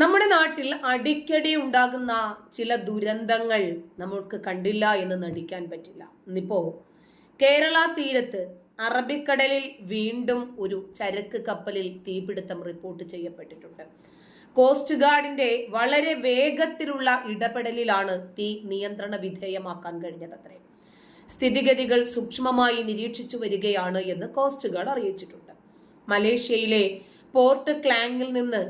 നമ്മുടെ നാട്ടിൽ അടിക്കടി ഉണ്ടാകുന്ന ചില ദുരന്തങ്ങൾ നമുക്ക് കണ്ടില്ല എന്ന് നടിക്കാൻ പറ്റില്ല. ഇന്നിപ്പോ കേരള തീരത്ത് അറബിക്കടലിൽ വീണ്ടും ഒരു ചരക്ക് കപ്പലിൽ തീപിടുത്തം റിപ്പോർട്ട് ചെയ്യപ്പെട്ടിട്ടുണ്ട്. കോസ്റ്റ് ഗാർഡിന്റെ വളരെ വേഗത്തിലുള്ള ഇടപെടലിലാണ് തീ നിയന്ത്രണ വിധേയമാക്കാൻ കഴിഞ്ഞതത്രേ. സ്ഥിതിഗതികൾ സൂക്ഷ്മമായി നിരീക്ഷിച്ചു വരികയാണ് എന്ന് കോസ്റ്റ് ഗാർഡ് അറിയിച്ചിട്ടുണ്ട്. മലേഷ്യയിലെ പോർട്ട് ക്ലാങ്ങിൽ നിന്ന്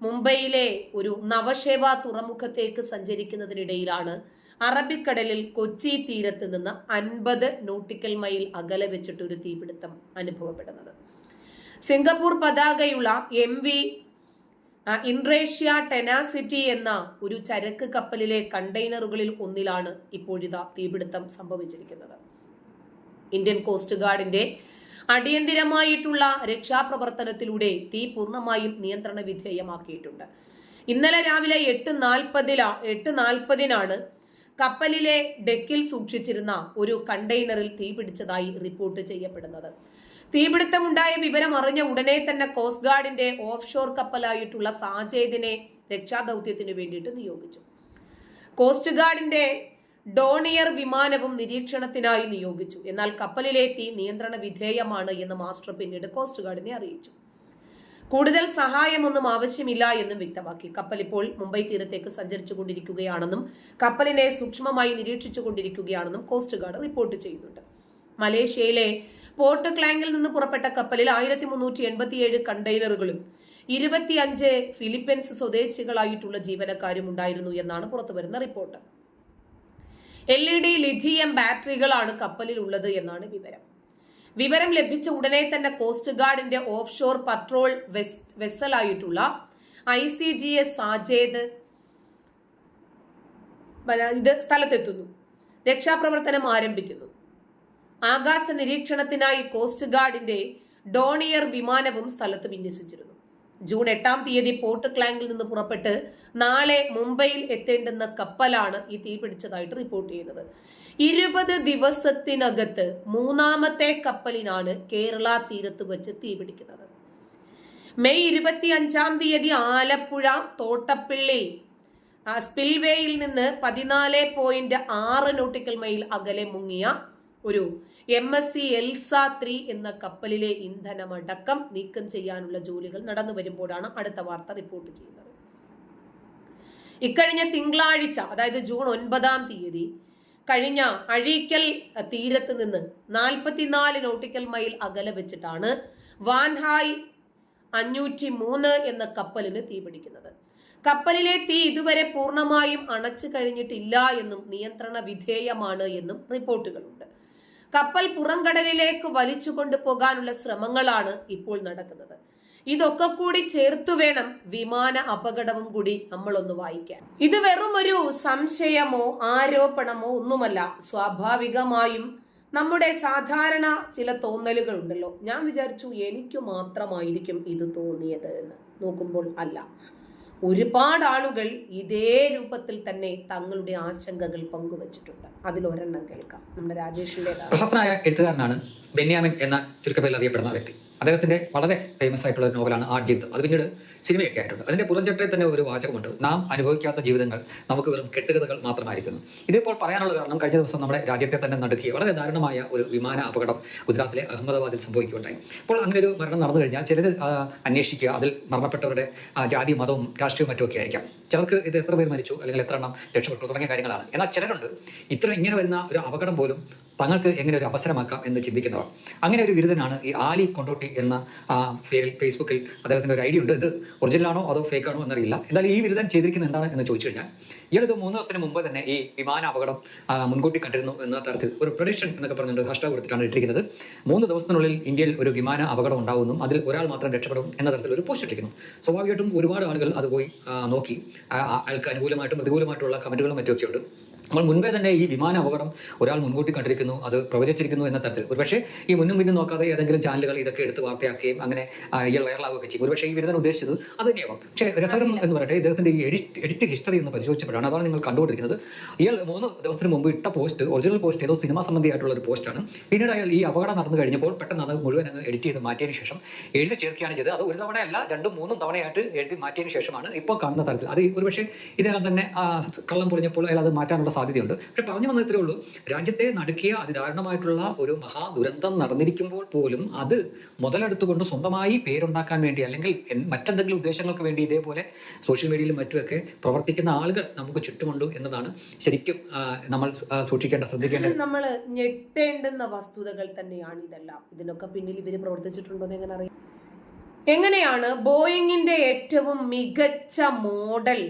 മുംബൈയിലെ ഒരു നവശേവ തുറമുഖത്തേക്ക് സഞ്ചരിക്കുന്നതിനിടയിലാണ് അറബിക്കടലിൽ കൊച്ചി തീരത്ത് നിന്ന് അൻപത് നോട്ടിക്കൽ മൈൽ അകലെ വെച്ചിട്ട് ഒരു തീപിടുത്തം അനുഭവപ്പെടുന്നത്. സിംഗപ്പൂർ പതാകയുള്ള എം വി ഇൻഡ്രേഷ്യ ടെനാസിറ്റി എന്ന ഒരു ചരക്ക് കപ്പലിലെ കണ്ടെയ്നറുകളിൽ ഒന്നിലാണ് ഇപ്പോഴിതാ തീപിടുത്തം സംഭവിച്ചിരിക്കുന്നത്. ഇന്ത്യൻ കോസ്റ്റ് ഗാർഡിന്റെ അടിയന്തിരമായിട്ടുള്ള രക്ഷാപ്രവർത്തനത്തിലൂടെ തീ പൂർണമായും നിയന്ത്രണ വിധേയമാക്കിയിട്ടുണ്ട്. ഇന്നലെ രാവിലെ എട്ട് നാൽപ്പതിലാ എട്ട് നാൽപ്പതിനാണ് കപ്പലിലെ ഡെക്കിൽ സൂക്ഷിച്ചിരുന്ന ഒരു കണ്ടെയ്നറിൽ തീ പിടിച്ചതായി റിപ്പോർട്ട് ചെയ്യപ്പെടുന്നത്. തീപിടുത്തമുണ്ടായ വിവരം അറിഞ്ഞ ഉടനെ തന്നെ കോസ്റ്റ് ഗാർഡിന്റെ ഓഫ് ഷോർ കപ്പലായിട്ടുള്ള സാജേദിനെ രക്ഷാദൌത്യത്തിന് വേണ്ടിയിട്ട് നിയോഗിച്ചു. കോസ്റ്റ് ഗാർഡിന്റെ ഡോണിയർ വിമാനവും നിരീക്ഷണത്തിനായി നിയോഗിച്ചു. എന്നാൽ കപ്പലിലെ തീ നിയന്ത്രണ വിധേയമാണ് എന്ന് മാസ്റ്റർ പിന്നീട് കോസ്റ്റ് ഗാർഡിനെ അറിയിച്ചു. കൂടുതൽ സഹായമൊന്നും ആവശ്യമില്ല എന്നും വ്യക്തമാക്കി. കപ്പൽ ഇപ്പോൾ മുംബൈ തീരത്തേക്ക് സഞ്ചരിച്ചു കൊണ്ടിരിക്കുകയാണെന്നും കപ്പലിനെ സൂക്ഷ്മമായി നിരീക്ഷിച്ചു കൊണ്ടിരിക്കുകയാണെന്നും കോസ്റ്റ് ഗാർഡ് റിപ്പോർട്ട് ചെയ്യുന്നുണ്ട്. മലേഷ്യയിലെ പോർട്ട് ക്ലാങ്ങിൽ നിന്ന് പുറപ്പെട്ട കപ്പലിൽ ആയിരത്തി മുന്നൂറ്റി എൺപത്തിയേഴ് കണ്ടെയ്നറുകളും ഇരുപത്തിയഞ്ച് ഫിലിപ്പീൻസ് സ്വദേശികളായിട്ടുള്ള ജീവനക്കാരും ഉണ്ടായിരുന്നു എന്നാണ് പുറത്തുവരുന്ന report. L E D lithium ബാറ്ററികളാണ് കപ്പലിൽ ഉള്ളത് എന്നാണ് വിവരം. വിവരം ലഭിച്ച ഉടനെ തന്നെ കോസ്റ്റ് ഗാർഡിന്റെ ഓഫ് ഷോർ പട്രോൾ വെസലായിട്ടുള്ള ഐ സി ജി എസ് സാജേദ് ഇത് സ്ഥലത്തെത്തുന്നു. രക്ഷാപ്രവർത്തനം ആരംഭിക്കുന്നു. ആകാശ നിരീക്ഷണത്തിനായി കോസ്റ്റ് ഗാർഡിന്റെ ഡോണിയർ വിമാനവും സ്ഥലത്ത് വിന്യസിച്ചിരുന്നു. ജൂൺ എട്ടാം തീയതി പോർട്ട് ക്ലാങ്കിൽ നിന്ന് പുറപ്പെട്ട് നാളെ മുംബൈയിൽ എത്തേണ്ടുന്ന കപ്പലാണ് ഈ തീ പിടിച്ചതായിട്ട് റിപ്പോർട്ട് ചെയ്യുന്നത്. ഇരുപത് ദിവസത്തിനകത്ത് മൂന്നാമത്തെ കപ്പലിനാണ് കേരള തീരത്ത് വെച്ച് തീ പിടിക്കുന്നത്. മെയ് ഇരുപത്തി അഞ്ചാം തീയതി ആലപ്പുഴ തോട്ടപ്പിള്ളി സ്പിൽവേയിൽ നിന്ന് പതിനാല് പോയിന്റ് ആറ് നോട്ടിക്കൽ മൈൽ അകലെ മുങ്ങിയ ഒരു M S C Elsa three എന്ന കപ്പലിലെ ഇന്ധനമടക്കം നീക്കം ചെയ്യാനുള്ള ജോലികൾ നടന്നു വരുമ്പോഴാണ് അടുത്ത വാർത്ത റിപ്പോർട്ട് ചെയ്യുന്നത്. ഇക്കഴിഞ്ഞ തിങ്കളാഴ്ച അതായത് ജൂൺ ഒൻപതാം തീയതി കഴിഞ്ഞ അഴീക്കൽ തീരത്ത് നിന്ന് നാൽപ്പത്തിനാല് നോട്ടിക്കൽ മൈൽ അകലെ വെച്ചിട്ടാണ് വാൻഹായ് അഞ്ഞൂറ്റി മൂന്ന് എന്ന കപ്പലിന് തീപിടിക്കുന്നത് കപ്പലിലെ തീ ഇതുവരെ പൂർണമായും അണച്ചു കഴിഞ്ഞിട്ടില്ല എന്നും നിയന്ത്രണ വിധേയമാണ് എന്നും റിപ്പോർട്ടുകളുണ്ട്. കപ്പൽ പുറംകടലിലേക്ക് വലിച്ചു കൊണ്ടുപോകാനുള്ള ശ്രമങ്ങളാണ് ഇപ്പോൾ നടക്കുന്നത്. ഇതൊക്കെ കൂടി ചേർത്തു വേണം വിമാന അപകടവും കൂടി നമ്മളൊന്ന് വായിക്കാൻ. ഇത് വെറും ഒരു സംശയമോ ആരോപണമോ ഒന്നുമല്ല. സ്വാഭാവികമായും നമ്മുടെ സാധാരണ ചില തോന്നലുകൾ ഉണ്ടല്ലോ ഞാൻ വിചാരിച്ചു എനിക്ക് മാത്രമായിരിക്കും ഇത് തോന്നിയത് എന്ന് നോക്കുമ്പോൾ അല്ല. ഒരുപാട് ആളുകൾ ഇതേ രൂപത്തിൽ തന്നെ തങ്ങളുടെ ആശങ്കകൾ പങ്കുവച്ചിട്ടുണ്ട്. അതിലൊരെണ്ണം കേൾക്കാം. നമ്മുടെ രാജേഷിന്റെ പ്രശസ്തനായ എഴുത്തുകാരനാണ് ബെന്യാമിൻ എന്ന ചുരുക്കപ്പേരിൽ അറിയപ്പെടുന്ന വ്യക്തി. അദ്ദേഹത്തിന്റെ വളരെ ഫേമസ് ആയിട്ടുള്ള ഒരു നോവലാണ് ആർജിത്ത്. അത് പിന്നീട് സിനിമയൊക്കെ ആയിട്ടുണ്ട്. അതിന്റെ പുറംചട്ടയിൽ തന്നെ ഒരു വാചകമുണ്ട്. നാം അനുഭവിക്കാത്ത ജീവിതങ്ങൾ നമുക്ക് വെറും കെട്ടുകഥകൾ മാത്രമായിരിക്കുന്നു. ഇതിപ്പോൾ പറയാനുള്ള കാരണം കഴിഞ്ഞ ദിവസം നമ്മുടെ രാജ്യത്തെ തന്നെ നടക്കി വളരെ ദാരുണമായ ഒരു വിമാന അപകടം ഗുജറാത്തിലെ അഹമ്മദാബാദിൽ സംഭവിക്കുകയുണ്ടായി. അപ്പോൾ അങ്ങനെ ഒരു മരണം നടന്നു കഴിഞ്ഞാൽ ചിലർ അന്വേഷിക്കുക. അതിൽ മരണപ്പെട്ടവരുടെ ജാതി മതവും രാഷ്ട്രീയവും മറ്റുമൊക്കെ ആയിരിക്കാം. ചിലർക്ക് ഇത് എത്ര പേര് മരിച്ചു അല്ലെങ്കിൽ എത്ര എണ്ണം രക്ഷപ്പെട്ടു തുടങ്ങിയ കാര്യങ്ങളാണ്. എന്നാൽ ചിലരുണ്ട് ഇത്ര ഇങ്ങനെ വരുന്ന ഒരു അപകടം പോലും തങ്ങൾക്ക് എങ്ങനെ ഒരു അവസരമാക്കാം എന്ന് ചിന്തിക്കുന്നവർ. അങ്ങനെ ഒരു ബിരുദനാണ് ഈ ആലി കൊണ്ടോട്ടി എന്ന പേരിൽ ഫേസ്ബുക്കിൽ അദ്ദേഹത്തിന്റെ ഒരു ഐഡിയ ഉണ്ട്. ഇത് ഒറിജിനലാണോ അതോ ഫേക്ക് ആണോ എന്നറിയില്ല. എന്നാൽ ഈ ബിരുദം ചെയ്തിരിക്കുന്നത് എന്താണ് എന്ന് ചോദിച്ചു കഴിഞ്ഞാൽ ഇയാളിത് മൂന്ന് ദിവസത്തിന് മുമ്പ് തന്നെ ഈ വിമാന അപകടം മുൻകൂട്ടി കണ്ടിരുന്നു എന്ന തരത്തിൽ ഒരു പ്രൊഡിക്ഷൻ എന്നൊക്കെ പറഞ്ഞുകൊണ്ട് ഹാഷ്ടാഗ് കൊടുത്തിട്ടാണ് ഇട്ടിരിക്കുന്നത്. മൂന്ന് ദിവസത്തിനുള്ളിൽ ഇന്ത്യയിൽ ഒരു വിമാന അപകടം ഉണ്ടാവുന്നു. അതിൽ ഒരാൾ മാത്രം രക്ഷപ്പെടും എന്ന തരത്തിൽ ഒരു പോസ്റ്റ് ഇട്ടിരിക്കുന്നു. സ്വാഭാവികമായിട്ടും ഒരുപാട് ആളുകൾ അത് പോയി നോക്കി. അയാൾക്ക് അനുകൂലമായിട്ടും പ്രതികൂലമായിട്ടുള്ള കമന്റുകളും മറ്റുമൊക്കെ ഉണ്ട്. നമ്മൾ മുൻപേ തന്നെ ഈ വിമാന അപകടം ഒരാൾ മുൻകൂട്ടി കണ്ടിരിക്കുന്നു അത് പ്രവചിച്ചിരിക്കുന്നു എന്ന തരത്തിൽ. ഒരുപക്ഷെ ഈ മുന്നും പിന്നും നോക്കാതെ ഏതെങ്കിലും ചാനലുകൾ ഇതൊക്കെ എടുത്ത് വാർത്തയാക്കുകയും അങ്ങനെ ഇയാൾ വൈറലാവുകയൊക്കെ ചെയ്യും. ഒരുപക്ഷെ ഈ വിരുദ്ധൻ ഉദ്ദേശിച്ചത് അത് തന്നെയാവാം. പക്ഷേ രസകരം എന്ന് പറയട്ടെ ഇദ്ദേഹത്തിന്റെ ഈ എഡിറ്റ് എഡിറ്റ് ഹിസ്റ്ററി എന്ന് പരിശോധിച്ചപ്പോഴാണ് അതാണ് നിങ്ങൾ കണ്ടുകൊണ്ടിരിക്കുന്നത്. ഇയാൾ മൂന്ന് ദിവസത്തിന് മുമ്പ് ഇട്ട പോസ്റ്റ് ഒറിജിനൽ പോസ്റ്റ് ഏതോ സിനിമ സംബന്ധിയായിട്ടുള്ള ഒരു പോസ്റ്റാണ്. പിന്നീട് അയാൾ ഈ അപകടം നടന്നു കഴിഞ്ഞപ്പോൾ പെട്ടെന്ന് അത് മുഴുവൻ അങ്ങ് എഡിറ്റ് ചെയ്ത് മാറ്റിയതിനു ശേഷം എഴുതി ചേർക്കുകയാണ് ചെയ്തത്. അത് ഒരു തവണയല്ല രണ്ടും മൂന്നും തവണയായിട്ട് എഴുതി മാറ്റിയതിന് ശേഷമാണ് ഇപ്പോൾ കാണുന്ന തരത്തിൽ. അത് ഒരുപക്ഷെ ഇതിനകം തന്നെ കള്ളം പൊളിഞ്ഞപ്പോൾ അയാൾ അത് മാറ്റാനുള്ള സാധ്യതയുണ്ട്. പക്ഷെ പറഞ്ഞു വന്നത് ഇത്രേ ഉള്ളൂ. രാജ്യത്തെ നടുക്കിയ അതിദാരുണമായിട്ടുള്ള ഒരു മഹാ ദുരന്തം നടന്നിരിക്കുമ്പോൾ പോലും അത് മുതലെടുത്തുകൊണ്ട് സ്വന്തമായി പേരുണ്ടാക്കാൻ വേണ്ടി അല്ലെങ്കിൽ മറ്റെന്തെങ്കിലും ഉദ്ദേശങ്ങൾക്ക് വേണ്ടി ഇതേപോലെ സോഷ്യൽ മീഡിയയിലും മറ്റുമൊക്കെ പ്രവർത്തിക്കുന്ന ആളുകൾ നമുക്ക് ചുറ്റുമുണ്ട് എന്നതാണ് ശരിക്കും നമ്മൾ സൂക്ഷിക്കേണ്ട ശ്രദ്ധിക്കേണ്ടത് നമ്മൾ ഞെട്ടേണ്ടുന്ന വസ്തുതകൾ തന്നെയാണ് ഇതെല്ലാം. ഇതിനൊക്കെ പിന്നിൽ ഇവർ പ്രവർത്തിച്ചിട്ടുണ്ടോ എങ്ങനെ അറിയാം? എങ്ങനെയാണ് ബോയിങ്ങിന്റെ ഏറ്റവും മികച്ച മോഡൽ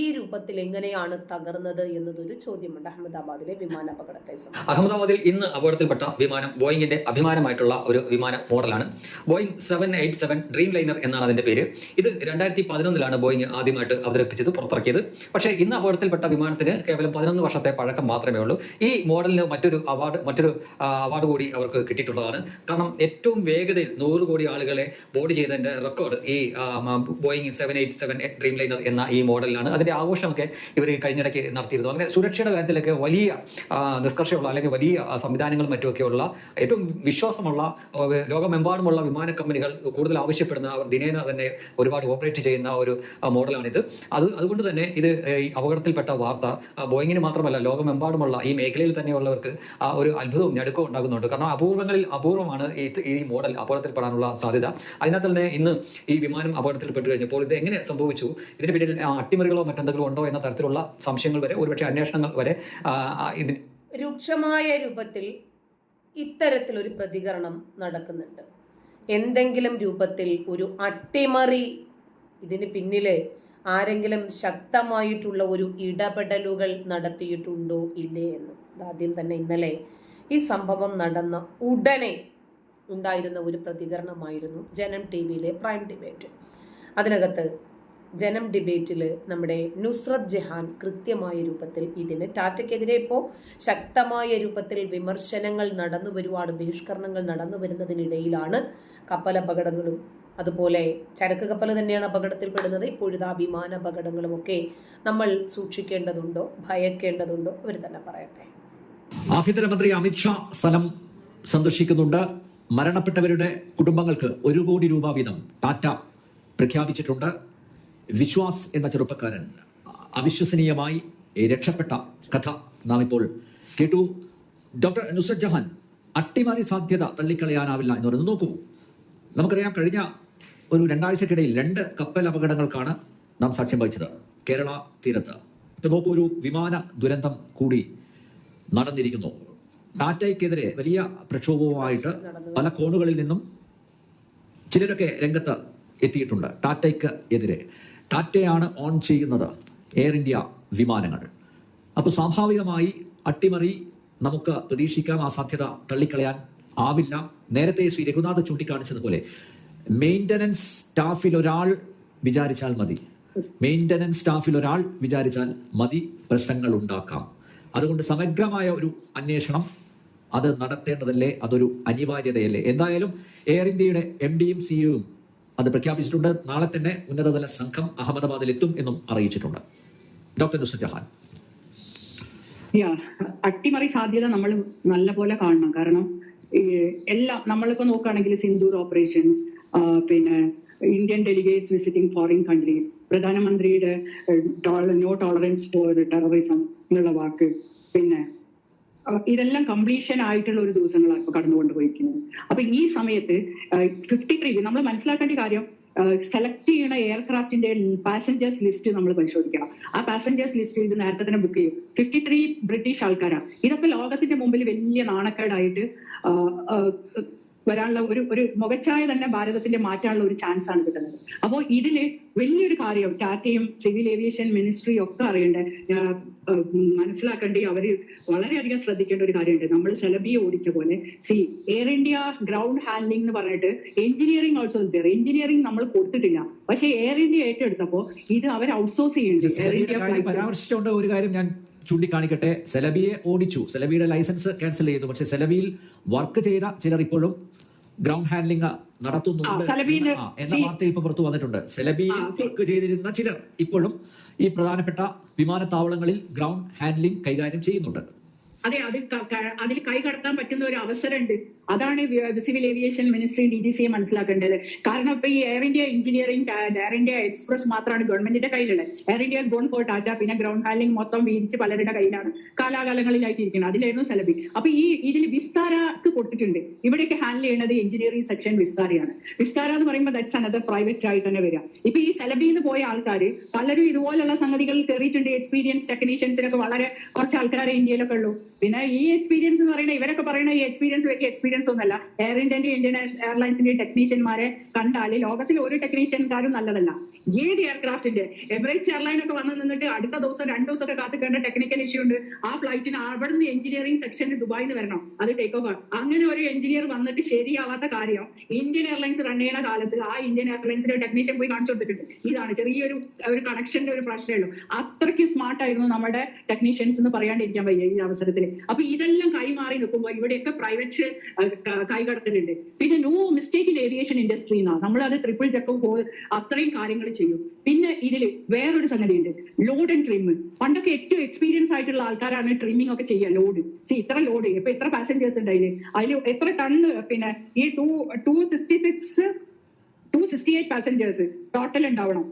ഈ രൂപത്തിൽ എങ്ങനെയാണ് തകർന്നത് എന്നതൊരു ചോദ്യമുണ്ട്. അഹമ്മദാബാദിലെ വിമാന അപകടത്തെ അഹമ്മദാബാദിൽ ഇന്ന് അപകടത്തിൽപ്പെട്ട വിമാനം ബോയിങ്ങിന്റെ അഭിമാനമായിട്ടുള്ള ഒരു വിമാന മോഡലാണ്. Boeing seven eight seven Dreamliner എന്നാണ് അതിന്റെ പേര്. ഇത് രണ്ടായിരത്തി പതിനൊന്നിലാണ് ബോയിങ് ആദ്യമായിട്ട് അവതരിപ്പിച്ചത് പുറത്തിറക്കിയത്. പക്ഷേ ഇന്ന് അപകടത്തിൽപ്പെട്ട വിമാനത്തിന് കേവലം പതിനൊന്ന് വർഷത്തെ പഴക്കം മാത്രമേ ഉള്ളൂ. ഈ മോഡലിന് മറ്റൊരു അവാർഡ് മറ്റൊരു അവാർഡ് കൂടി അവർക്ക് കിട്ടിയിട്ടുള്ളതാണ്. കാരണം ഏറ്റവും വേഗതയിൽ നൂറ് കോടി ആളുകളെ ബോർഡ് ചെയ്തതിന്റെ റെക്കോർഡ് ഈ Boeing seven eight seven Dreamliner എന്ന ഈ മോഡലിലാണ്. അതിന്റെ ആഘോഷമൊക്കെ ഇവർ കഴിഞ്ഞിടയ്ക്ക് നടത്തിയിരുന്നു. അങ്ങനെ സുരക്ഷയുടെ കാര്യത്തിലൊക്കെ വലിയ നിഷ്കർഷയുള്ള അല്ലെങ്കിൽ വലിയ സംവിധാനങ്ങളും മറ്റുമൊക്കെയുള്ള ഏറ്റവും വിശ്വാസമുള്ള ലോകമെമ്പാടുമുള്ള വിമാന കമ്പനികൾ കൂടുതൽ ആവശ്യപ്പെടുന്ന അവർ ദിനേന തന്നെ ഒരുപാട് ഓപ്പറേറ്റ് ചെയ്യുന്ന ഒരു മോഡലാണിത്. അത് അതുകൊണ്ട് തന്നെ ഇത് അപകടത്തിൽപ്പെട്ട വാർത്ത ബോയിങ്ങിന് മാത്രമല്ല ലോകമെമ്പാടുമുള്ള ഈ മേഖലയിൽ തന്നെയുള്ളവർക്ക് ആ ഒരു അത്ഭുതവും ഞടുക്കവും ഉണ്ടാകുന്നുണ്ട്. കാരണം അപൂർവങ്ങളിൽ അപൂർവമാണ് ഈ ഈ മോഡൽ അപകടത്തിൽപ്പെടാനുള്ള സാധ്യത. അതിനകത്ത് തന്നെ ഇന്ന് ഈ വിമാനം അപകടത്തിൽപ്പെട്ട് കഴിഞ്ഞപ്പോൾ ഇത് എങ്ങനെ സംഭവിച്ചു? ഇതിന് പിന്നിൽ അട്ടിമറികളോ മറ്റെന്തെങ്കിലും ഉണ്ടോ എന്ന തരത്തിലുള്ള സംശയങ്ങൾ വരെ ഒരുപക്ഷെ അന്വേഷണങ്ങൾ വരെ ഇതിന് രൂക്ഷമായ രൂപത്തിൽ ഇത്തരത്തിലൊരു പ്രതികരണം നടക്കുന്നുണ്ട്. എന്തെങ്കിലും രൂപത്തിൽ ഒരു അട്ടിമറി ഇതിന് പിന്നിൽ ആരെങ്കിലും ശക്തമായിട്ടുള്ള ഒരു ഇടപെടലുകൾ നടത്തിയിട്ടുണ്ടോ ഇല്ലേ എന്ന്. ആദ്യം തന്നെ ഇന്നലെ ഈ സംഭവം നടന്ന ഉടനെ ഉണ്ടായിരുന്ന ഒരു പ്രതികരണമായിരുന്നു ജനം ടി വിയിലെ പ്രൈം ഡിബേറ്റ്. അതിനകത്ത് ജനം ഡിബേറ്റിൽ നമ്മുടെ നുസ്രത് ജഹാൻ കൃത്യമായ രൂപത്തിൽ ഇതിന് ടാറ്റയ്ക്കെതിരെ ഇപ്പോൾ ശക്തമായ രൂപത്തിൽ വിമർശനങ്ങൾ നടന്നു വരുവാണ് ബഹിഷ്കരണങ്ങൾ നടന്നു വരുന്നതിനിടയിലാണ് കപ്പൽ അപകടങ്ങളും. അതുപോലെ ചരക്ക് കപ്പൽ തന്നെയാണ് അപകടത്തിൽപ്പെടുന്നത് ഇപ്പോഴിതാ വിമാന അപകടങ്ങളും ഒക്കെ നമ്മൾ സൂക്ഷിക്കേണ്ടതുണ്ടോ ഭയക്കേണ്ടതുണ്ടോ? അവർ തന്നെ പറയട്ടെ. ആഭ്യന്തരമന്ത്രി അമിത്ഷാ സ്ഥലം സന്ദർശിക്കുന്നുണ്ട്. മരണപ്പെട്ടവരുടെ കുടുംബങ്ങൾക്ക് ഒരു കോടി രൂപ വീതം ടാറ്റ പ്രഖ്യാപിച്ചിട്ടുണ്ട്. വിശ്വാസ് എന്ന ചെറുപ്പക്കാരൻ അവിശ്വസനീയമായി രക്ഷപ്പെട്ട കഥ നാം ഇപ്പോൾ കേട്ടു. ഡോക്ടർ നുസ്രത് ജഹാൻ അട്ടിമറി സാധ്യത തള്ളിക്കളയാനാവില്ല എന്ന് പറയുന്നത് നോക്കൂ നമുക്കറിയാം കഴിഞ്ഞ ഒരു രണ്ടാഴ്ചക്കിടയിൽ രണ്ട് കപ്പൽ അപകടങ്ങൾക്കാണ് നാം സാക്ഷ്യം വഹിച്ചത്. കേരള തീരത്ത്. ഇപ്പൊ നോക്കൂ ഒരു വിമാന ദുരന്തം കൂടി നടന്നിരിക്കുന്നു. ടാറ്റയ്ക്കെതിരെ വലിയ പ്രക്ഷോഭവുമായിട്ട് പല കോണുകളിൽ നിന്നും ചിലരൊക്കെ രംഗത്ത് എത്തിയിട്ടുണ്ട്. ടാറ്റയ്ക്ക് എതിരെ. ടാറ്റയാണ് ഓൺ ചെയ്യുന്നത്. എയർ ഇന്ത്യ വിമാനങ്ങൾ. അപ്പോൾ സ്വാഭാവികമായി അട്ടിമറി നമുക്ക് പ്രതീക്ഷിക്കാം. ആ സാധ്യത തള്ളിക്കളയാൻ ആവില്ല. നേരത്തെ ശ്രീ രഘുനാഥ് ചൂണ്ടിക്കാണിച്ചതുപോലെ മെയിന്റനൻസ് സ്റ്റാഫിൽ ഒരാൾ വിചാരിച്ചാൽ മതി. മെയിന്റനൻസ് സ്റ്റാഫിൽ ഒരാൾ വിചാരിച്ചാൽ മതി. പ്രശ്നങ്ങൾ ഉണ്ടാക്കാം. അതുകൊണ്ട് സമഗ്രമായ ഒരു അന്വേഷണം അത് നടത്തേണ്ടതല്ലേ? അതൊരു അനിവാര്യതയല്ലേ? എന്തായാലും എയർ ഇന്ത്യയുടെ എം ഡിയും സിഇഒയും അത് പ്രഖ്യാപിച്ചിട്ടുണ്ട്. നാളെ തന്നെ ഉന്നതതല സംഘം അഹമ്മദാബാദിൽ എത്തും എന്നും അറിയിച്ചിട്ടുണ്ട്. ഡോക്ടർ നുസ്രത് ജഹാൻ. അട്ടിമറി സാധ്യത നമ്മൾ നല്ല പോലെ കാണണം. കാരണം എല്ലാ നമ്മളിപ്പോ നോക്കുകയാണെങ്കിൽ സിന്ദൂർ ഓപ്പറേഷൻസ് പിന്നെ Indian delegates visiting foreign countries പ്രധാനമന്ത്രിയുടെ നോ ടോളറൻസ് ഫോർ ടെററിസം എന്നുള്ള വാക്ക് പിന്നെ ഇതെല്ലാം കംപ്ലീഷൻ ആയിട്ടുള്ള ഒരു ദിവസങ്ങളാണ് ഇപ്പൊ കടന്നുകൊണ്ട് പോയിരിക്കുന്നത് അപ്പൊ ഈ സമയത്ത് ഫിഫ്റ്റി ത്രീ നമ്മൾ മനസ്സിലാക്കേണ്ട കാര്യം സെലക്ട് ചെയ്യുന്ന എയർക്രാഫ്റ്റിന്റെ പാസഞ്ചേഴ്സ് ലിസ്റ്റ് നമ്മൾ പരിശോധിക്കണം. ആ പാസഞ്ചേഴ്സ് ലിസ്റ്റ് ഇത് നേരത്തെ തന്നെ ബുക്ക് ചെയ്യും ഫിഫ്റ്റി ത്രീ ബ്രിട്ടീഷ് ആൾക്കാരാണ് ഇതൊക്കെ ലോകത്തിന്റെ മുമ്പിൽ വലിയ നാണക്കേടായിട്ട് വരാനുള്ള ഒരു ഒരു മുഖച്ഛായ തന്നെ ഭാരതത്തിന്റെ മാറ്റാനുള്ള ഒരു ചാൻസ് ആണ് കിട്ടുന്നത്. അപ്പോൾ ഇതിൽ വലിയൊരു കാര്യം ടാറ്റയും സിവിൽ ഏവിയേഷൻ മിനിസ്ട്രിയും ഒക്കെ അറിയേണ്ട. ആഹ്, ആഹ്, മനസ്സിലാക്കേണ്ടി അവർ വളരെയധികം ശ്രദ്ധിക്കേണ്ട ഒരു കാര്യമുണ്ട്. നമ്മൾ സെലബിയെ ഓടിച്ച പോലെ. C Air India ground handling എന്ന് പറഞ്ഞിട്ട് എഞ്ചിനീയറിംഗ് ഓൾസോ എഞ്ചിനീയറിംഗ് നമ്മൾ കൊടുത്തിട്ടില്ല. പക്ഷെ എയർ ഇന്ത്യ ഏറ്റെടുത്തപ്പോ ഇത് അവർ ഔട്ട്സോഴ്സ് ചെയ്യുന്നുണ്ട് എയർ ഇന്ത്യ. പരാമർശിച്ചുകൊണ്ട് ഒരു കാര്യം ഞാൻ ചൂണ്ടിക്കാണിക്കട്ടെ. സെലബിയെ ഓടിച്ചു. സെലബിയുടെ ലൈസൻസ് ക്യാൻസൽ ചെയ്തു. പക്ഷെ സെലബിയിൽ വർക്ക് ചെയ്ത ചിലർ ഇപ്പോഴും ഗ്രൗണ്ട് ഹാൻഡ്ലിംഗ് നടത്തുന്നുണ്ട് എന്ന- വാർത്ത ഇപ്പൊ പുറത്തു വന്നിട്ടുണ്ട്. സെലബിയിൽ വർക്ക് ചെയ്തിരുന്ന ചിലർ ഇപ്പോഴും ഈ പ്രധാനപ്പെട്ട വിമാനത്താവളങ്ങളിൽ ഗ്രൗണ്ട് ഹാൻഡ്ലിംഗ് കൈകാര്യം ചെയ്യുന്നുണ്ട്. അതെ അത് ക- ക- അതിൽ കൈ കടത്താൻ പറ്റുന്ന ഒരു അവസരമുണ്ട്. അതാണ് civil aviation ministry D G സിയെ മനസ്സിലാക്കേണ്ടത്. കാരണം ഇപ്പൊ ഈ Air India engineering Air India Express മാത്രമാണ് ഗവൺമെന്റിന്റെ കയ്യിലുള്ളത്. Air India gone for Tata പിന്നെ ഗ്രൗണ്ട് ഹാൻഡ്ലിംഗ് മൊത്തം വീതിച്ച് പലരുടെ കയ്യിലാണ്. കാലാകാലങ്ങളിലായിട്ട് ഇരിക്കുന്നത് അതിലായിരുന്നു സെലബി അപ്പൊ ഈ ഇതിൽ വിസ്താരക്ക് കൊടുത്തിട്ടുണ്ട്. ഇവിടെയൊക്കെ ഹാൻഡിൽ ചെയ്യുന്നത് എഞ്ചിനീയറിംഗ് സെക്ഷൻ വിസ്താരയാണ്. വിസ്താര എന്ന് പറയുമ്പോൾ ദാറ്റ്സ് അനദർ പ്രൈവറ്റ് ആയിട്ട് തന്നെ വരിക. ഇപ്പൊ ഈ സെലബിയിൽ നിന്ന് പോയ ആൾക്കാർ പലരും ഇതുപോലുള്ള സംഗതികളിൽ കയറിയിട്ടുണ്ട് എക്സ്പീരിയൻസ് ടെക്നീഷ്യൻസിനൊക്കെ വളരെ കുറച്ച് ആൾക്കാരെ ഇന്ത്യയിലൊക്കെ ഉള്ളൂ. പിന്നെ ഈ എക്സ്പീരിയൻസ് എന്ന് പറയുന്നത് ഇവരൊക്കെ പറയുന്ന ഈ എക്സ്പീരിയൻസ് വലിയ എക്സ്പീരിയൻസ് ഒന്നല്ല. എയർ ഇന്ത്യന്റെ ഇന്ത്യൻ എയർലൈൻസിന്റെ ടെക്നീഷ്യന്മാരെ കണ്ടാൽ ലോകത്തിൽ ഒരു ടെക്നീഷ്യൻകാരും നല്ലതല്ല. ഏത് എയർക്രാഫ്റ്റിന്റെ എമിറേറ്റ്സ് എയർലൈൻ ഒക്കെ വന്ന് നിന്നിട്ട് അടുത്ത ദിവസം രണ്ട് ദിവസമൊക്കെ കാത്തിക്കേണ്ട ടെക്നിക്കൽ ഇഷ്യൂ ഉണ്ട്. ആ ഫ്ലൈറ്റിന് അവിടെ നിന്ന് എഞ്ചിനീയറിംഗ് സെക്ഷനിൽ ദുബായിൽ നിന്ന് വരണം. അത് ടേക്ക് ഓഫ് അങ്ങനെ ഒരു എഞ്ചിനീയർ വന്നിട്ട് ശരിയാവാത്ത കാര്യം ഇന്ത്യൻ എയർലൈൻസ് റൺ ചെയ്യുന്ന കാലത്ത് ആ ഇന്ത്യൻ എയർലൈൻസിന്റെ ടെക്നീഷ്യൻ പോയി കാണിച്ചു കൊടുത്തിട്ടുണ്ട്. ഇതാണ് ചെറിയൊരു ഒരു കണക്ഷന്റെ ഒരു പ്രശ്നമേ ഉള്ളൂ. അത്രയ്ക്ക് സ്മാർട്ട് ആയിരുന്നു നമ്മുടെ ടെക്നീഷ്യൻസ് എന്ന് പറയാണ്ടിരിക്കാൻ വയ്യ ഈ അവസരത്തിൽ അപ്പൊ ഇതെല്ലാം കൈമാറി നിൽക്കുമ്പോൾ ഇവിടെയൊക്കെ പ്രൈവറ്റ് കൈകടത്തലുണ്ട്. പിന്നെ no mistake in aviation industry എന്നാണ് നമ്മൾ അത് ട്രിപ്പിൾ ചെക്കും അത്രയും കാര്യങ്ങൾ ചെയ്യും. പിന്നെ ഇതിൽ വേറൊരു സംഗതി ഉണ്ട് ലോഡ് ആൻഡ് ട്രിം പണ്ടൊക്കെ ഏറ്റവും എക്സ്പീരിയൻസ് ആയിട്ടുള്ള ആൾക്കാരാണ് ട്രിമ്മിംഗ് ഒക്കെ ചെയ്യുക ലോഡ് സി ഇത്ര ലോഡ് ഇപ്പൊ എത്ര പാസഞ്ചേഴ്സ് ഉണ്ട് അതിൽ അതിൽ എത്ര ടണ്ണ് പിന്നെ ഈ two two sixty six two sixty eight passengers total ഉണ്ടാവണം.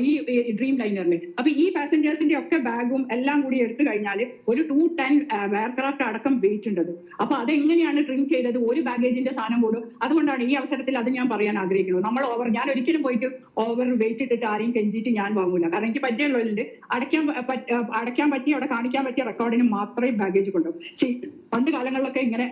ഈ ഡ്രീം ലൈനറിന് അപ്പൊ ഈ പാസഞ്ചേഴ്സിന്റെ ഒക്കെ ബാഗും എല്ലാം കൂടി എടുത്തു കഴിഞ്ഞാൽ ഒരു ടു ടെൻ എയർക്രാഫ്റ്റ് അടക്കം വെയിറ്റ് ഉണ്ടത്. അപ്പൊ അതെങ്ങനെയാണ് ട്രിം ചെയ്തത്? ഒരു ബാഗേജിന്റെ സാധനം കൂടും അതുകൊണ്ടാണ് ഈ അവസരത്തിൽ അത് ഞാൻ പറയാൻ ആഗ്രഹിക്കുന്നത്. നമ്മൾ ഓവർ ഞാൻ ഒരിക്കലും പോയിട്ട് ഓവർ വെയിറ്റ് ഇട്ടിട്ട് ആരെയും കെഞ്ചിയിട്ട് ഞാൻ വാങ്ങൂല. കാരണം എനിക്ക് പരിചയമുള്ളവരുണ്ട്. അടയ്ക്കാൻ പറ്റ- അടയ്ക്കാൻ പറ്റിയ അവിടെ കാണിക്കാൻ പറ്റിയ റെക്കോർഡിന് മാത്രമേ ബാഗേജ് കൊണ്ടുപോകും സി പണ്ട് കാലങ്ങളിലൊക്കെ ഇങ്ങനെ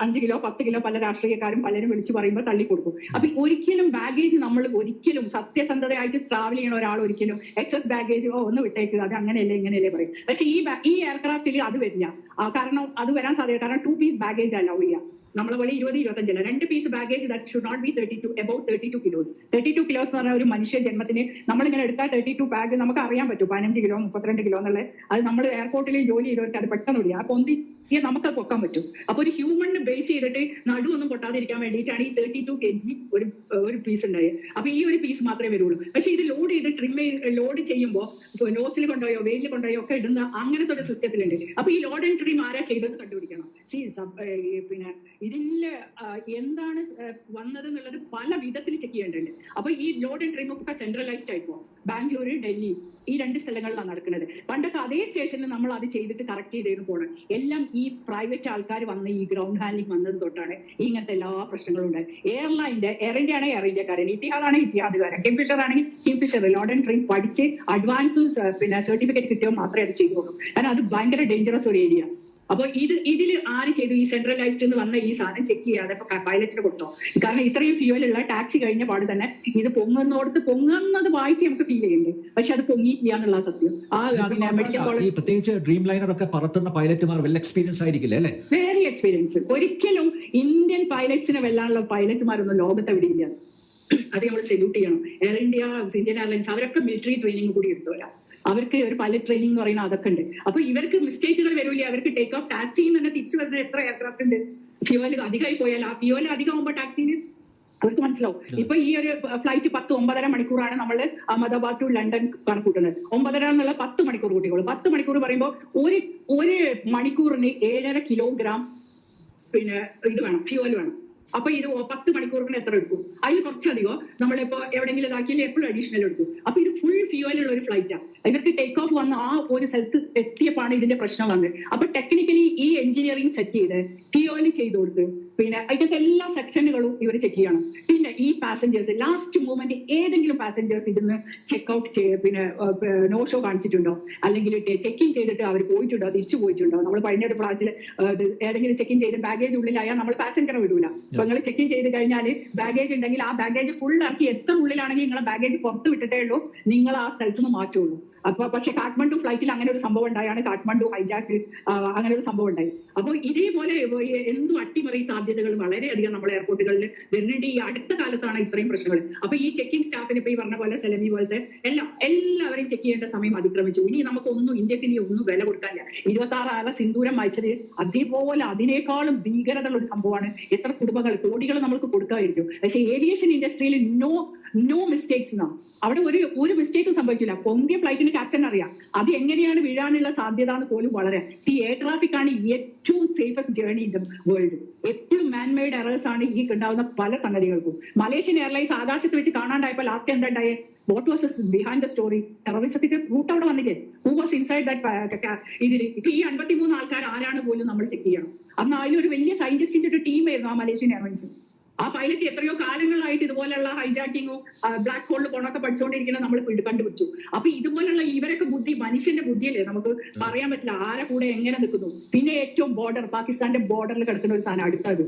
അഞ്ച് കിലോ പത്ത് കിലോ പല രാഷ്ട്രീയക്കാരും പലരും വിളിച്ചു പറയുമ്പോൾ തള്ളി കൊടുക്കും അപ്പൊ ഒരിക്കലും ബാഗേജ് നമ്മൾ ഒരിക്കലും സത്യസന്ധതയായിട്ട് ട്രാവൽ ചെയ്യണ ഒരാൾ ഒരിക്കലും എക്സസ് ബാഗേജ് ഓ ഒന്ന് വിട്ടേക്കുക അത് അങ്ങനെയല്ലേ ഇങ്ങനെയല്ലേ പറയും. പക്ഷെ ഈ ഈ എയർക്രാഫ്റ്റിൽ അത് വരില്ല. കാരണം അത് വരാൻ സാധ്യത കാരണം ടു പീസ് ബാഗേജ് അലൗ ചെയ്യാം. നമ്മളെ വഴി ഇരുപത് ഇരുപത്തഞ്ചല്ല രണ്ട് piece baggage that should not be thirty two about thirty two kilos thirty two kilos എന്ന് പറഞ്ഞ ഒരു മനുഷ്യ ജന്മത്തിന് നമ്മളിങ്ങനെ എടുത്താൽ തേർട്ടി ടു ബാഗ് നമുക്ക് അറിയാൻ പറ്റും. പതിനഞ്ച് കിലോ മുപ്പത്തിരണ്ട് കിലോ എന്നുള്ളത്. അത് നമ്മൾ എയർപോർട്ടിൽ ജോലി ചെയ്തവർക്ക് അത് പെട്ടെന്ന് ഇല്ല അപ്പൊ പൊന്തി ഈ നമുക്ക് പൊക്കാൻ പറ്റും. അപ്പൊ ഒരു ഹ്യൂമണിന് ബേസ് ചെയ്തിട്ട് നടുവൊന്നും പൊട്ടാതിരിക്കാൻ വേണ്ടിയിട്ടാണ് ഈ തേർട്ടി ടു കെ ജി ഒരു ഒരു പീസ് ഉണ്ടായത്. അപ്പൊ ഈ ഒരു പീസ് മാത്രമേ വരുള്ളൂ. പക്ഷെ ഇത് ലോഡ് ചെയ്ത് ട്രിം ലോഡ് ചെയ്യുമ്പോൾ നോസിൽ കൊണ്ടോയോ വെയിലിൽ കൊണ്ടോയോ ഒക്കെ ഇടുന്ന അങ്ങനത്തെ ഒരു സിസ്റ്റത്തിലുണ്ട് അപ്പൊ ഈ ലോഡ് ആൻഡ് ട്രിം ആരാ ചെയ്തത് കണ്ടുപിടിക്കണം. സി പിന്നെ ഇതിൽ എന്താണ് വന്നത് എന്നുള്ളത് പല വിധത്തിൽ ചെക്ക് ചെയ്യേണ്ടതുണ്ട്. അപ്പൊ ഈ ലോഡ് ആൻഡ് ട്രിം ഒക്കെ സെൻട്രലൈസ്ഡ് ആയിപ്പോ ബാംഗ്ലൂർ ഡൽഹി ഈ രണ്ട് സ്ഥലങ്ങളിലാണ് നടക്കുന്നത്. പണ്ടൊക്കെ അതേ സ്റ്റേഷനിൽ നമ്മൾ അത് ചെയ്തിട്ട് കറക്റ്റ് ചെയ്തേന്ന് പോകണം എല്ലാം ഈ പ്രൈവറ്റ് ആൾക്കാർ വന്ന് ഈ ഗ്രൗണ്ട് ഹാൻഡിലിംഗ് വന്നത് തൊട്ടാണ് ഇങ്ങനത്തെ എല്ലാ പ്രശ്നങ്ങളും ഉണ്ടായത്. എയർലൈന്റെ എയർ ഇന്ത്യ ആണെങ്കിൽ എയർ ഇന്ത്യക്കാരൻ ഇത്തിഹാദാണ് ഇത്തിഹാദുകാരൻ കിംഫിഷർ ആണെങ്കിൽ കിംഫിഷർ ലോഡ് ആൻഡ് പഠിച്ച് അഡ്വാൻസും പിന്നെ സർട്ടിഫിക്കറ്റ് കിട്ടിയോ മാത്രമേ അത് ചെയ്തോളൂ കാരണം അത് ഭയങ്കര ഡേഞ്ചറസ് ഒരു ഏരിയ അപ്പൊ ഇത് ഇതിൽ ആര് ചെയ്തു? ഈ സെൻട്രലൈസ്ഡ് എന്ന് വന്ന ഈ സാധനം ചെക്ക് ചെയ്യാതെ പൈലറ്റിന് കൊടുത്തോ? കാരണം ഇത്രയും ഫ്യൂവലുള്ള ടാക്സി കഴിഞ്ഞ പാട് തന്നെ ഇത് പൊങ്ങുന്നോടത്ത് പൊങ്ങുന്നത് വായിച്ച് നമുക്ക് ഫീൽ ചെയ്യുന്നുണ്ട്. പക്ഷെ അത് പൊങ്ങിയില്ല എന്നുള്ള സത്യം. ആ ഈ പ്രത്യേകിച്ച് ഡ്രീം ലൈനർ ഒക്കെ പറത്തുന്ന പൈലറ്റ്മാർ വെൽ എക്സ്പീരിയൻസ് ആയിരിക്കില്ലേ അല്ലെ? വെരി എക്സ്പീരിയൻസ് ഒരിക്കലും ഇന്ത്യൻ പൈലറ്റ്സിനെ വെല്ലാനുള്ള പൈലറ്റുമാരൊന്നും ലോകത്തെ എവിടെ ഇല്ല അത് നമ്മൾ സെല്യൂട്ട് ചെയ്യണം. എയർ ഇന്ത്യ ഇന്ത്യൻ എയർലൈൻസ് അവരൊക്കെ മിലിറ്ററി ട്രെയിനിങ് കൂടി എടുത്തോരാ അവർക്ക് ഒരു പൈലറ്റ് ട്രെയിനിങ് എന്ന് പറയുന്നത് അതൊക്കെ ഉണ്ട്. അപ്പൊ ഇവർക്ക് മിസ്റ്റേക്കുകൾ വരില്ല? അവർക്ക് ടേക്ക് ഓഫ് ടാക്സിയിൽ തന്നെ തിരിച്ചു വരുന്ന എത്ര എയർക്രാഫ്റ്റ് ഉണ്ട്? ഫ്യൂവൽ അധികമായി പോയാൽ ആ ഫ്യൂവൽ അധികമാകുമ്പോൾ ടാക്സിന് അവർക്ക് മനസ്സിലാവും. ഇപ്പൊ ഈ ഒരു ഫ്ലൈറ്റ് പത്ത് ഒമ്പതര മണിക്കൂറാണ് നമ്മൾ അഹമ്മദാബാദ് ടു ലണ്ടൻ കണക്കൂട്ടുന്നത്. ഒമ്പതര എന്നുള്ള പത്ത് മണിക്കൂർ കൂട്ടിക്കോളൂ. പത്ത് മണിക്കൂർ പറയുമ്പോൾ ഒരു ഒരു മണിക്കൂറിന് ഏഴര കിലോഗ്രാം പിന്നെ ഇത് വേണം ഫ്യൂവൽ വേണം. അപ്പൊ ഇത് പത്ത് മണിക്കൂറിന് എത്ര എടുക്കും? അതിൽ കുറച്ചധികം? നമ്മളിപ്പോ എവിടെങ്കിലും ഇതാക്കിയാൽ എപ്പോഴും അഡീഷണൽ എടുക്കും. അപ്പൊ ഇത് ഫുൾ ഫ്യൂവൽ ഉള്ള ഒരു ഫ്ലൈറ്റാണ് ഇവർക്ക് ടേക്ക് ഓഫ് വന്ന് ആ ഒരു സ്ഥലത്ത് എത്തിയപ്പോഴാണ് ഇതിന്റെ പ്രശ്നം വന്നത്. അപ്പൊ ടെക്നിക്കലി ഈ എഞ്ചിനീയറിംഗ് സെറ്റ് ചെയ്ത് ഫ്യൂവൽ ചെയ്ത് കൊടുത്ത് പിന്നെ അതിന്റെ എല്ലാ സെക്ഷനുകളും ഇവർ ചെക്ക് ചെയ്യണം. പിന്നെ ഈ പാസഞ്ചേഴ്സ് ലാസ്റ്റ് മൂവ്മെന്റ് ഏതെങ്കിലും പാസഞ്ചേഴ്സ് ഇതിന്ന് ചെക്ക് ഔട്ട് ചെയ്ത് പിന്നെ നോ ഷോ കാണിച്ചിട്ടുണ്ടോ? അല്ലെങ്കിൽ ചെക്ക് ഇൻ ചെയ്തിട്ട് അവർ പോയിട്ടുണ്ടോ? തിരിച്ചു പോയിട്ടുണ്ടോ? നമ്മൾ കഴിഞ്ഞ ഒരു പ്രായത്തിൽ ഏതെങ്കിലും ചെക്ക് ഇൻ ചെയ്ത് ബാഗേജ് ഉള്ളിലായാൽ നമ്മൾ പാസഞ്ചറെ വിടൂല. ഇപ്പൊ നിങ്ങൾ ചെക്ക് ഇൻ ചെയ്ത് കഴിഞ്ഞാൽ ബാഗേജ് ഉണ്ടെങ്കിൽ ആ ബാഗേജ് ഫുൾ ആക്കി എത്ര ഉള്ളിലാണെങ്കിൽ നിങ്ങളെ ബാഗേജ് പുറത്ത് വിട്ടിട്ടേ ഉള്ളൂ. നിങ്ങൾ ആ സ്ഥലത്ത് നിന്ന് മാറ്റുള്ളൂ. അപ്പൊ പക്ഷെ കാഠ്മണ്ഡു ഫ്ലൈറ്റിൽ അങ്ങനെ ഒരു സംഭവം ഉണ്ടായാണ്. കാഠ്മണ്ഡു ഹൈജാക്ക് അങ്ങനെ ഒരു സംഭവം ഉണ്ടായി. അപ്പോൾ ഇതേപോലെ എന്തും അട്ടിമറി സാധ്യതകൾ? വളരെയധികം നമ്മൾ എയർപോർട്ടുകളിൽ വരുന്നുണ്ട്. ഈ അടുത്ത കാലത്താണ് ഇത്രയും പ്രശ്നങ്ങൾ. അപ്പൊ ഈ ചെക്കിംഗ് സ്റ്റാഫിന് ഇപ്പൊ ഈ പറഞ്ഞ പോലെ സെലമി പോലത്തെ എല്ലാം എല്ലാവരെയും ചെക്ക് ചെയ്യേണ്ട സമയം അതിക്രമിച്ചു. ഇനി നമുക്കൊന്നും ഇന്ത്യയ്ക്ക് ഇനി ഒന്നും വില കൊടുക്കാനില്ല. ഇരുപത്തി ആറ് ആളെ സിന്ദൂരം വായിച്ചത് അതേപോലെ അതിനേക്കാളും ഭീകരതയുള്ള ഒരു സംഭവമാണ്. എത്ര കുടുംബങ്ങൾ കോടികൾ നമ്മൾക്ക് കൊടുക്കാതിരിക്കും. പക്ഷേ ഏവിയേഷൻ ഇൻഡസ്ട്രിയിൽ നോ നോ മിസ്റ്റേക്സ് എന്നാ അവിടെ ഒരു ഒരു മിസ്റ്റേക്കും സംഭവിക്കില്ല. പൊങ്കിയ ഫ്ലൈറ്റിന് ക്യാപ്റ്റൻ അറിയാം. അത് എങ്ങനെയാണ് വീഴാനുള്ള സാധ്യത എന്ന് പോലും വളരെ. സി എയർ ട്രാഫിക് ആണ് ഏറ്റവും safest journey in the world എപ്പോഴും മാൻമെയ്ഡ് എറേഴ്സ് ആണ് ഈ ഉണ്ടാവുന്ന പല സംഗതികൾക്കും. മലേഷ്യൻ എയർലൈൻസ് ആകാശത്ത് വെച്ച് കാണാണ്ടായപ്പോൾ ലാസ്റ്റ് എന്താ ഉണ്ടായേ? What was behind the story ടെററിസത്തിന്റെ root അവിടെ വന്നില്ലേ? ഹൂ വാസ് ഇൻസൈഡ് ദാറ്റ് ഇതിൽ ഇപ്പൊ ഈ അൻപത്തിമൂന്ന് ആൾക്കാർ ആരാണ് പോലും നമ്മൾ ചെക്ക് ചെയ്യണം. അന്ന് അതിലൊരു വലിയ സയന്റിസ്റ്റിന്റെ ഒരു ടീമായിരുന്നു ആ മലേഷ്യൻ എയർലൈൻസ് ആ പൈലറ്റ് എത്രയോ കാലങ്ങളായിട്ട് ഇതുപോലെയുള്ള ഹൈജാക്കിങ്ങോ ബ്ലാക്ക് ഹോളിൽ പോണൊക്കെ പഠിച്ചുകൊണ്ടിരിക്കുന്ന നമ്മൾ കണ്ടുപിടിച്ചു. അപ്പൊ ഇതുപോലുള്ള ഇവരൊക്കെ ബുദ്ധി മനുഷ്യന്റെ ബുദ്ധിയല്ലേ? നമുക്ക് പറയാൻ പറ്റില്ല ആരെ കൂടെ എങ്ങനെ നിൽക്കുന്നു. പിന്നെ ഏറ്റവും ബോർഡർ പാകിസ്ഥാന്റെ ബോർഡറിൽ കിടക്കുന്ന ഒരു സാധനം അടുത്തത്.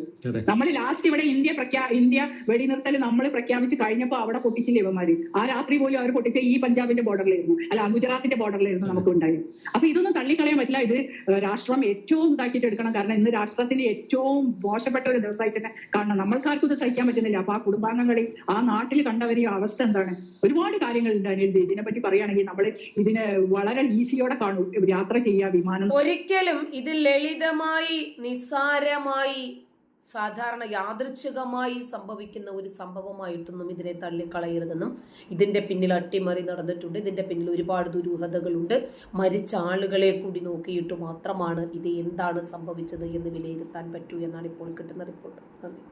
നമ്മൾ ലാസ്റ്റ് ഇവിടെ ഇന്ത്യ പ്രഖ്യാ ഇന്ത്യ വെടിനിർത്തൽ നമ്മൾ പ്രഖ്യാപിച്ച് കഴിഞ്ഞപ്പോൾ അവിടെ പൊട്ടിച്ചില്ലേ ഇവന്മാര്? ആ രാത്രി പോലും അവർ പൊട്ടിച്ച ഈ പഞ്ചാബിന്റെ ബോർഡറിലായിരുന്നു അല്ല ഗുജറാത്തിന്റെ ബോർഡറിലായിരുന്നു നമുക്ക് ഉണ്ടായി അപ്പൊ ഇതൊന്നും തള്ളിക്കളയാൻ പറ്റില്ല. ഇത് രാഷ്ട്രം ഏറ്റവും ഇതാക്കിയിട്ട് എടുക്കണം കാരണം ഇന്ന് രാഷ്ട്രത്തിന്റെ ഏറ്റവും മോശപ്പെട്ട ഒരു ദിവസമായിട്ട് തന്നെ കാണണം. നമ്മൾക്കാർക്കും ഇത് സഹിക്കാൻ പറ്റുന്നില്ല. അപ്പൊ ആ കുടുംബാംഗങ്ങളിൽ ആ നാട്ടിൽ കണ്ടവരെ അവസ്ഥ എന്താണ്? ഒരുപാട് കാര്യങ്ങളുണ്ട് അനിൽ ജി ഇതിനെ പറ്റി പറയുകയാണെങ്കിൽ നമ്മൾ ഇതിനെ വളരെ ഈസിയോടെ കാണൂ. യാത്ര ചെയ്യുക വിമാനം. ഒരിക്കലും ഇത് ലളിതമായി നിസ്സാരമായി സാധാരണ യാദൃച്ഛികമായി സംഭവിക്കുന്ന ഒരു സംഭവമായിട്ടൊന്നും ഇതിനെ തള്ളിക്കളയരുതെന്നും ഇതിന്റെ പിന്നിൽ അട്ടിമറി നടന്നിട്ടുണ്ട്. ഇതിന്റെ പിന്നിൽ ഒരുപാട് ദുരൂഹതകളുണ്ട്. മരിച്ച ആളുകളെ കൂടി നോക്കിയിട്ട് മാത്രമാണ് ഇത് എന്താണ് സംഭവിച്ചത് എന്ന് വിലയിരുത്താൻ പറ്റൂ എന്നാണ് ഇപ്പോൾ കിട്ടുന്ന റിപ്പോർട്ട്. നന്ദി.